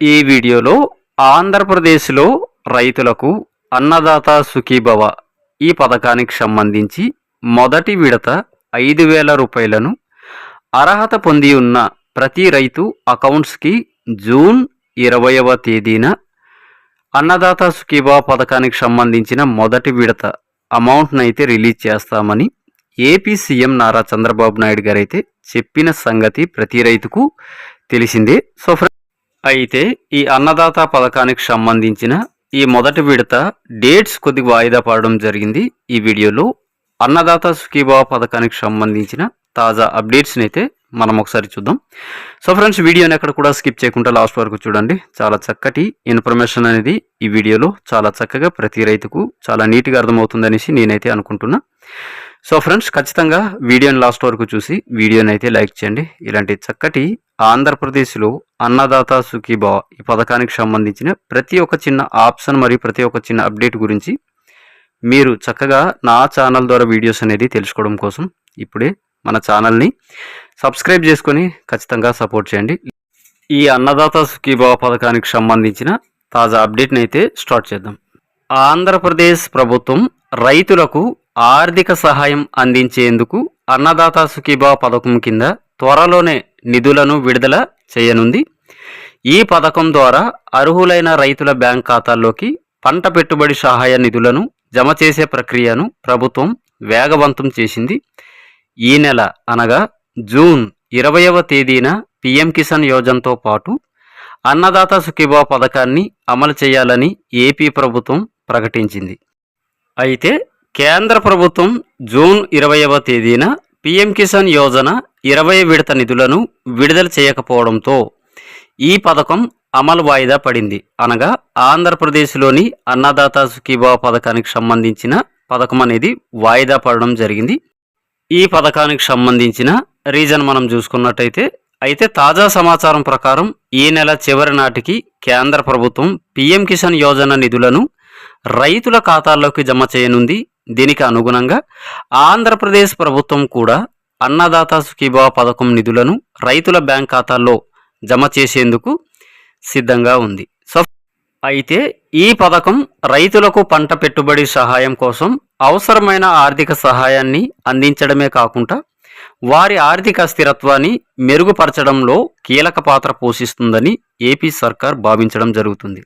ఈ వీడియోలో ఆంధ్రప్రదేశ్లో రైతులకు అన్నదాత సుఖీభవ ఈ పథకానికి సంబంధించి మొదటి విడత ఐదు వేల రూపాయలను అర్హత పొంది ఉన్న ప్రతి రైతు అకౌంట్స్కి జూన్ ఇరవయవ తేదీన అన్నదాత సుఖీభవ పథకానికి సంబంధించిన మొదటి విడత అమౌంట్ను అయితే రిలీజ్ చేస్తామని A P C M Nara Chandrababu Naidu garu అయితే చెప్పిన సంగతి ప్రతి రైతుకు తెలిసిందే. సో అయితే ఈ అన్నదాత పథకానికి సంబంధించిన ఈ మొదటి విడత డేట్స్ కొద్దిగా వాయిదా పడడం జరిగింది. ఈ వీడియోలో అన్నదాత సుఖీభావ పథకానికి సంబంధించిన తాజా అప్డేట్స్ని అయితే మనం ఒకసారి చూద్దాం. సో ఫ్రెండ్స్ వీడియోని ఎక్కడ కూడా స్కిప్ చేయకుండా లాస్ట్ వరకు చూడండి. చాలా చక్కటి ఇన్ఫర్మేషన్ అనేది ఈ వీడియోలో చాలా చక్కగా ప్రతి రైతుకు చాలా నీట్గా అర్థమవుతుందనేసి నేనైతే అనుకుంటున్నా. సో ఫ్రెండ్స్ ఖచ్చితంగా వీడియోని లాస్ట్ వరకు చూసి వీడియోని అయితే లైక్ చేయండి. ఇలాంటి చక్కటి ఆంధ్రప్రదేశ్లో అన్నదాత సుఖీభావ ఈ పథకానికి సంబంధించిన ప్రతి ఒక్క చిన్న ఆప్షన్ మరియు ప్రతి ఒక్క చిన్న అప్డేట్ గురించి మీరు చక్కగా నా ఛానల్ ద్వారా వీడియోస్ అనేది తెలుసుకోవడం కోసం ఇప్పుడే మన ఛానల్ని సబ్స్క్రైబ్ చేసుకొని ఖచ్చితంగా సపోర్ట్ చేయండి. ఈ అన్నదాత సుఖీభావ పథకానికి సంబంధించిన తాజా అప్డేట్ని అయితే స్టార్ట్ చేద్దాం. ఆంధ్రప్రదేశ్ ప్రభుత్వం రైతులకు ఆర్థిక సహాయం అందించేందుకు అన్నదాత సుఖీభావ పథకం కింద త్వరలోనే నిధులను విడుదల చేయనుంది. ఈ పథకం ద్వారా అర్హులైన రైతుల బ్యాంక్ ఖాతాల్లోకి పంట పెట్టుబడి సహాయ నిధులను జమ చేసే ప్రక్రియను ప్రభుత్వం వేగవంతం చేసింది. ఈ నెల అనగా జూన్ ఇరవైవ తేదీన పిఎం కిసాన్ యోజనతో పాటు అన్నదాత సుఖీభావ పథకాన్ని అమలు చేయాలని ఏపీ ప్రభుత్వం ప్రకటించింది. అయితే కేంద్ర ప్రభుత్వం జూన్ ఇరవైవ తేదీన పిఎం కిసాన్ యోజన ఇరవై విడత నిధులను విడుదల చేయకపోవడంతో ఈ పథకం అమలు వాయిదా పడింది. అనగా ఆంధ్రప్రదేశ్లోని అన్నదాత సుఖీభావ పథకానికి సంబంధించిన పథకం అనేది వాయిదా పడడం జరిగింది. ఈ పథకానికి సంబంధించిన రీజన్ మనం చూసుకున్నట్టయితే అయితే తాజా సమాచారం ప్రకారం ఈ నెల చివరి నాటికి కేంద్ర ప్రభుత్వం పిఎం కిసాన్ యోజన నిధులను రైతుల ఖాతాల్లోకి జమ చేయనుంది. దీనికి అనుగుణంగా ఆంధ్రప్రదేశ్ ప్రభుత్వం కూడా అన్నదాత సుఖీభావ పథకం నిధులను రైతుల బ్యాంక్ ఖాతాల్లో జమ చేసేందుకు సిద్ధంగా ఉంది. సో అయితే ఈ పథకం రైతులకు పంట పెట్టుబడి సహాయం కోసం అవసరమైన ఆర్థిక సహాయాన్ని అందించడమే కాకుండా వారి ఆర్థిక స్థిరత్వాన్ని మెరుగుపరచడంలో కీలక పాత్ర పోషిస్తుందని ఏపీ సర్కార్ భావించడం జరుగుతుంది.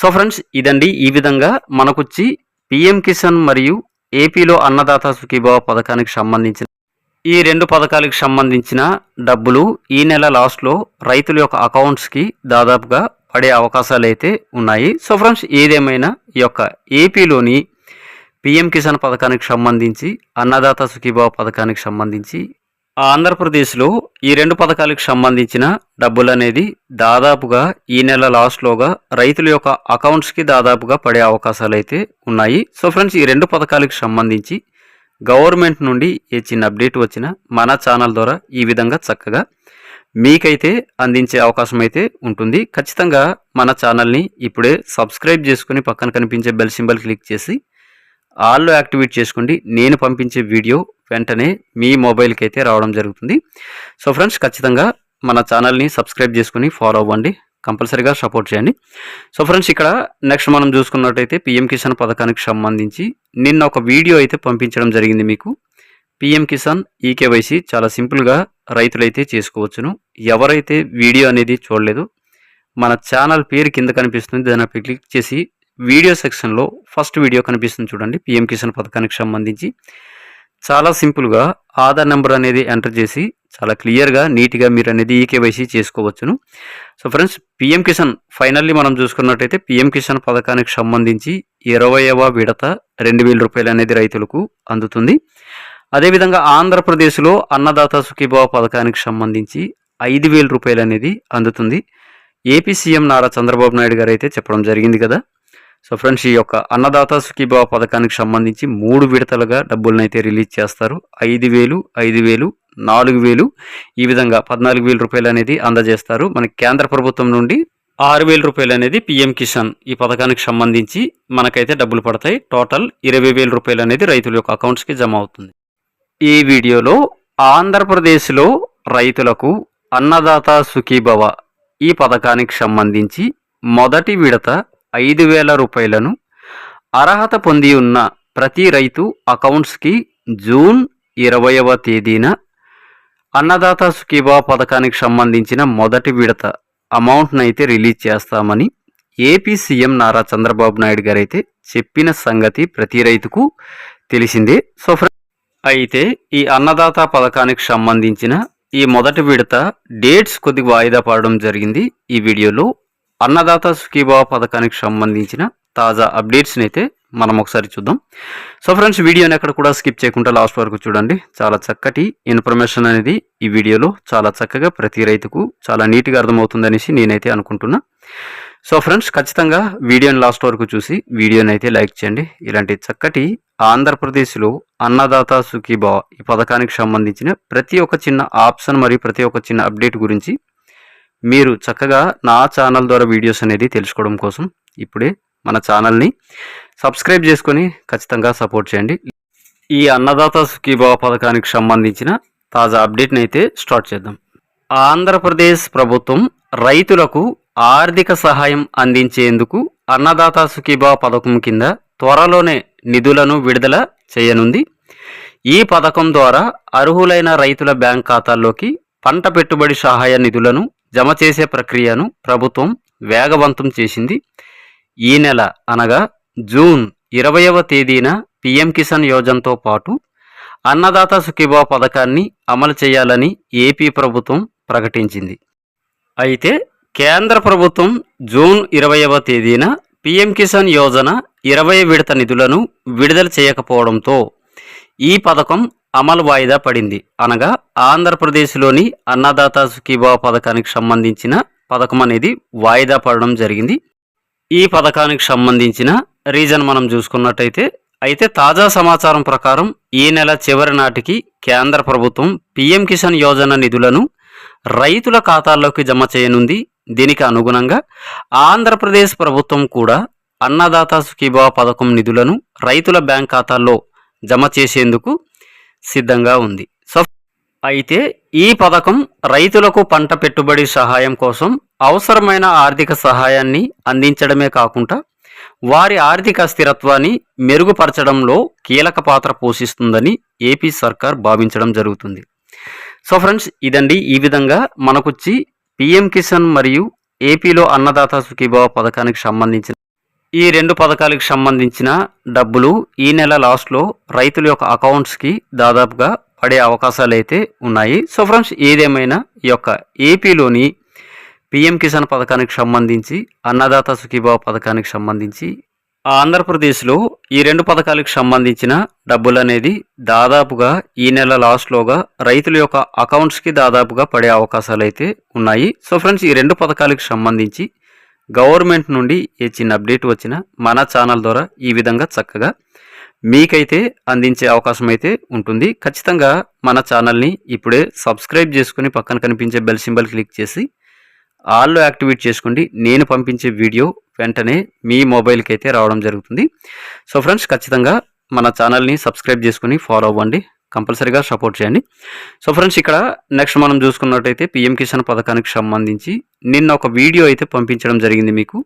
సో ఫ్రెండ్స్ ఇదండి ఈ విధంగా మనకొచ్చి పిఎం కిసాన్ మరియు ఏపీలో అన్నదాత సుఖీభావ పథకానికి సంబంధించిన ఈ రెండు పథకాలకు సంబంధించిన డబ్బులు ఈ నెల లాస్ట్లో రైతుల యొక్క అకౌంట్స్కి దాదాపుగా పడే అవకాశాలు అయితే ఉన్నాయి. సో ఫ్రెండ్స్ ఏదేమైనా ఈ యొక్క ఏపీలోని పిఎం కిసాన్ పథకానికి సంబంధించి అన్నదాత సుఖీభావ పథకానికి సంబంధించి ఆంధ్రప్రదేశ్లో ఈ రెండు పథకాలకు సంబంధించిన డబ్బులు అనేది దాదాపుగా ఈ నెల లాస్ట్లోగా రైతుల యొక్క అకౌంట్స్కి దాదాపుగా పడే అవకాశాలు అయితే ఉన్నాయి. సో ఫ్రెండ్స్ ఈ రెండు పథకాలకు సంబంధించి గవర్నమెంట్ నుండి ఏ చిన్న అప్డేట్ వచ్చినా మన ఛానల్ ద్వారా ఈ విధంగా చక్కగా మీకైతే అందించే అవకాశం అయితే ఉంటుంది. ఖచ్చితంగా మన ఛానల్ని ఇప్పుడే సబ్స్క్రైబ్ చేసుకుని పక్కన కనిపించే బెల్ సింబల్ క్లిక్ చేసి ఆల్లో యాక్టివేట్ చేసుకోండి. నేను పంపించే వీడియో వెంటనే మీ మొబైల్కి అయితే రావడం జరుగుతుంది. సో ఫ్రెండ్స్ ఖచ్చితంగా మన ఛానల్ని సబ్స్క్రైబ్ చేసుకుని ఫాలో అవ్వండి. కంపల్సరీగా సపోర్ట్ చేయండి. సో ఫ్రెండ్స్ ఇక్కడ నెక్స్ట్ మనం చూసుకున్నట్టయితే పిఎం కిసాన్ పథకానికి సంబంధించి నిన్న ఒక వీడియో అయితే పంపించడం జరిగింది మీకు. పిఎం కిసాన్ ఈకేవైసీ చాలా సింపుల్గా రైతులైతే చేసుకోవచ్చును. ఎవరైతే వీడియో అనేది చూడలేదు మన ఛానల్ పేరు కింద కనిపిస్తుంది. దానిపై క్లిక్ చేసి వీడియో సెక్షన్లో ఫస్ట్ వీడియో కనిపిస్తుంది చూడండి. పిఎం కిసాన్ పథకానికి సంబంధించి చాలా సింపుల్గా ఆధార్ నెంబర్ అనేది ఎంటర్ చేసి చాలా క్లియర్గా నీట్గా మీరు అనేది ఈకేవైసీ చేసుకోవచ్చును. So friends PM Kisan finally మనం చూసుకున్నట్టయితే పిఎం కిసాన్ పథకానికి సంబంధించి ఇరవైవ విడత రెండు వేల రూపాయలు అనేది రైతులకు అందుతుంది. అదేవిధంగా ఆంధ్రప్రదేశ్లో అన్నదాత సుఖీభావ పథకానికి సంబంధించి ఐదు వేల రూపాయలు అనేది అందుతుంది. ఏపీ సీఎం నారా చంద్రబాబు నాయుడు గారు అయితే చెప్పడం జరిగింది కదా. సో ఫ్రెండ్స్ ఈ యొక్క అన్నదాత సుఖీభావ పథకానికి సంబంధించి మూడు విడతలుగా డబ్బులను అయితే రిలీజ్ చేస్తారు. ఐదు వేలు ఐదు వేలు నాలుగు వేలు ఈ విధంగా పద్నాలుగు వేల రూపాయలు అనేది అందజేస్తారు. మన కేంద్ర ప్రభుత్వం నుండి ఆరు వేల రూపాయలు అనేది పిఎం కిసాన్ ఈ పథకానికి సంబంధించి మనకైతే డబ్బులు పడతాయి. టోటల్ ఇరవై వేల రూపాయలు అనేది రైతుల యొక్క అకౌంట్స్కి జమ అవుతుంది. ఈ వీడియోలో ఆంధ్రప్రదేశ్లో రైతులకు అన్నదాత సుఖీభవ ఈ పథకానికి సంబంధించి మొదటి విడత ఐదు వేల రూపాయలను అర్హత పొంది ఉన్న ప్రతి రైతు అకౌంట్స్కి జూన్ ఇరవయవ తేదీన అన్నదాత సుఖీభా పథకానికి సంబంధించిన మొదటి విడత అమౌంట్ను అయితే రిలీజ్ చేస్తామని ఏపీ సీఎం నారా చంద్రబాబు నాయుడు గారు అయితే చెప్పిన సంగతి ప్రతి రైతుకు తెలిసిందే. సో అయితే ఈ అన్నదాత పథకానికి సంబంధించిన ఈ మొదటి విడత డేట్స్ కొద్దిగా వాయిదా పడడం జరిగింది. ఈ వీడియోలో అన్నదాత సుఖీభావ పథకానికి సంబంధించిన తాజా అప్డేట్స్ని అయితే మనం ఒకసారి చూద్దాం. సో ఫ్రెండ్స్ వీడియోని ఎక్కడ కూడా స్కిప్ చేయకుండా లాస్ట్ వరకు చూడండి. చాలా చక్కటి ఇన్ఫర్మేషన్ అనేది ఈ వీడియోలో చాలా చక్కగా ప్రతి రైతుకు చాలా నీట్గా అర్థమవుతుందనేసి నేనైతే అనుకుంటున్నా. సో ఫ్రెండ్స్ ఖచ్చితంగా వీడియోని లాస్ట్ వరకు చూసి వీడియోని అయితే లైక్ చేయండి. ఇలాంటి చక్కటి ఆంధ్రప్రదేశ్లో అన్నదాత సుఖీభావ ఈ పథకానికి సంబంధించిన ప్రతి ఒక్క చిన్న ఆప్షన్ మరియు ప్రతి ఒక్క చిన్న అప్డేట్ గురించి మీరు చక్కగా నా ఛానల్ ద్వారా వీడియోస్ అనేది తెలుసుకోవడం కోసం ఇప్పుడే మన ఛానల్ని సబ్స్క్రైబ్ చేసుకొని ఖచ్చితంగా సపోర్ట్ చేయండి. ఈ అన్నదాత సుఖీభావ పథకానికి సంబంధించిన తాజా అప్డేట్ని అయితే స్టార్ట్ చేద్దాం. ఆంధ్రప్రదేశ్ ప్రభుత్వం రైతులకు ఆర్థిక సహాయం అందించేందుకు అన్నదాత సుఖీభావ పథకం కింద త్వరలోనే నిధులను విడుదల చేయనుంది. ఈ పథకం ద్వారా అర్హులైన రైతుల బ్యాంక్ ఖాతాల్లోకి పంట పెట్టుబడి సహాయ నిధులను జమ చేసే ప్రక్రియను ప్రభుత్వం వేగవంతం చేసింది. ఈ నెల అనగా జూన్ ఇరవయవ తేదీన పిఎం కిసాన్ యోజనతో పాటు అన్నదాత సుఖీభావ పథకాన్ని అమలు చేయాలని ఏపీ ప్రభుత్వం ప్రకటించింది. అయితే కేంద్ర ప్రభుత్వం జూన్ ఇరవైవ తేదీన పిఎం కిసాన్ యోజన ఇరవై విడత నిధులను విడుదల చేయకపోవడంతో ఈ పథకం అమలు వాయిదా పడింది. అనగా ఆంధ్రప్రదేశ్లోని అన్నదాత సుఖీభావ పథకానికి సంబంధించిన పథకం అనేది వాయిదా పడడం జరిగింది. ఈ పథకానికి సంబంధించిన రీజన్ మనం చూసుకున్నట్టయితే అయితే తాజా సమాచారం ప్రకారం ఈ నెల చివరి నాటికి కేంద్ర ప్రభుత్వం పీఎం కిసాన్ యోజన నిధులను రైతుల ఖాతాల్లోకి జమ చేయనుంది. దీనికి అనుగుణంగా ఆంధ్రప్రదేశ్ ప్రభుత్వం కూడా అన్నదాత సుఖీభావ పథకం నిధులను రైతుల బ్యాంక్ ఖాతాల్లో జమ చేసేందుకు సిద్ధంగా ఉంది. సో అయితే ఈ పథకం రైతులకు పంట పెట్టుబడి సహాయం కోసం అవసరమైన ఆర్థిక సహాయాన్ని అందించడమే కాకుండా వారి ఆర్థిక స్థిరత్వాన్ని మెరుగుపరచడంలో కీలక పాత్ర పోషిస్తుందని ఏపీ సర్కార్ భావించడం జరుగుతుంది. సో ఫ్రెండ్స్ ఇదండి ఈ విధంగా మనకొచ్చి పిఎం కిసాన్ మరియు ఏపీలో అన్నదాత సుఖీభావ పథకానికి సంబంధించిన ఈ రెండు పథకాలకు సంబంధించిన డబ్బులు ఈ నెల లాస్ట్లో రైతుల యొక్క అకౌంట్స్కి దాదాపుగా పడే అవకాశాలు అయితే ఉన్నాయి. సో ఫ్రెండ్స్ ఏదేమైనా ఈ యొక్క ఏపీలోని పిఎం కిసాన్ పథకానికి సంబంధించి అన్నదాత సుఖీభావ పథకానికి సంబంధించి ఆంధ్రప్రదేశ్లో ఈ రెండు పథకాలకు సంబంధించిన డబ్బులు అనేది దాదాపుగా ఈ నెల లాస్ట్లోగా రైతుల యొక్క అకౌంట్స్కి దాదాపుగా పడే అవకాశాలు అయితే ఉన్నాయి. సో ఫ్రెండ్స్ ఈ రెండు పథకాలకు సంబంధించి గవర్నమెంట్ నుండి ఏ చిన్న అప్డేట్ వచ్చినా మన ఛానల్ ద్వారా ఈ విధంగా చక్కగా మీకైతే అందించే అవకాశం అయితే ఉంటుంది. ఖచ్చితంగా మన ఛానల్ని ఇప్పుడే సబ్స్క్రైబ్ చేసుకుని పక్కన కనిపించే బెల్ సింబల్ క్లిక్ చేసి ఆల్లో యాక్టివేట్ చేసుకోండి. నేను పంపించే వీడియో వెంటనే మీ మొబైల్కి అయితే రావడం జరుగుతుంది. సో ఫ్రెండ్స్ ఖచ్చితంగా మన ఛానల్ని సబ్స్క్రైబ్ చేసుకుని ఫాలో అవ్వండి. కంపల్సరీగా సపోర్ట్ చేయండి. సో ఫ్రెండ్స్ ఇక్కడ నెక్స్ట్ మనం చూసుకున్నట్టయితే పిఎం కిసాన్ పథకానికి సంబంధించి నిన్న ఒక వీడియో అయితే పంపించడం జరిగింది మీకు.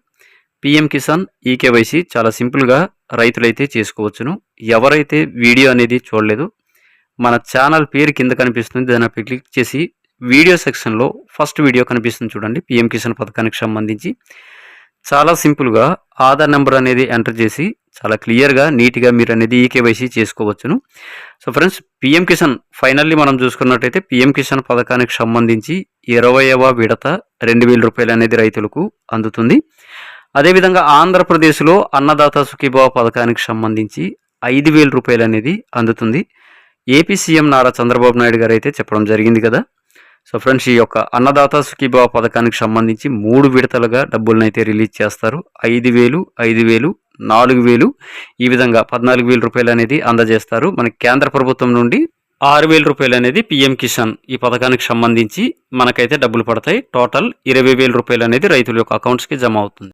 పిఎం కిసాన్ ఈకేవైసీ చాలా సింపుల్గా రైతులైతే చేసుకోవచ్చును. ఎవరైతే వీడియో అనేది చూడలేదు మన ఛానల్ పేరు కింద కనిపిస్తుంది దానిపై క్లిక్ చేసి వీడియో సెక్షన్లో ఫస్ట్ వీడియో కనిపిస్తుంది చూడండి పిఎం కిసాన్ పథకానికి సంబంధించి. చాలా సింపుల్గా ఆధార్ నెంబర్ అనేది ఎంటర్ చేసి చాలా క్లియర్గా నీట్గా మీరు అనేది ఈకేవైసీ చేసుకోవచ్చును. So friends PM Kisan finally మనం చూసుకున్నట్టయితే పిఎం కిసాన్ పథకానికి సంబంధించి ఇరవైవ విడత రెండు వేల రూపాయలు అనేది రైతులకు అందుతుంది. అదేవిధంగా ఆంధ్రప్రదేశ్లో అన్నదాత సుఖీభావ పథకానికి సంబంధించి ఐదు వేల రూపాయలు అనేది అందుతుంది. ఏపీ సీఎం నారా చంద్రబాబు నాయుడు గారు అయితే చెప్పడం జరిగింది కదా. సో ఫ్రెండ్స్ ఈ యొక్క అన్నదాత సుఖీభావ పథకానికి సంబంధించి మూడు విడతలుగా డబ్బులను అయితే రిలీజ్ చేస్తారు. ఐదు వేలు ఐదు వేలు నాలుగు వేలు. ఈ విధంగా పద్నాలుగు వేల రూపాయలు అనేది అందజేస్తారు. మనకి కేంద్ర ప్రభుత్వం నుండి ఆరు వేల రూపాయలు అనేది పిఎం కిసాన్ ఈ పథకానికి సంబంధించి మనకైతే డబ్బులు పడతాయి. టోటల్ ఇరవై వేల రూపాయలు అనేది రైతుల యొక్క అకౌంట్స్కి జమ అవుతుంది.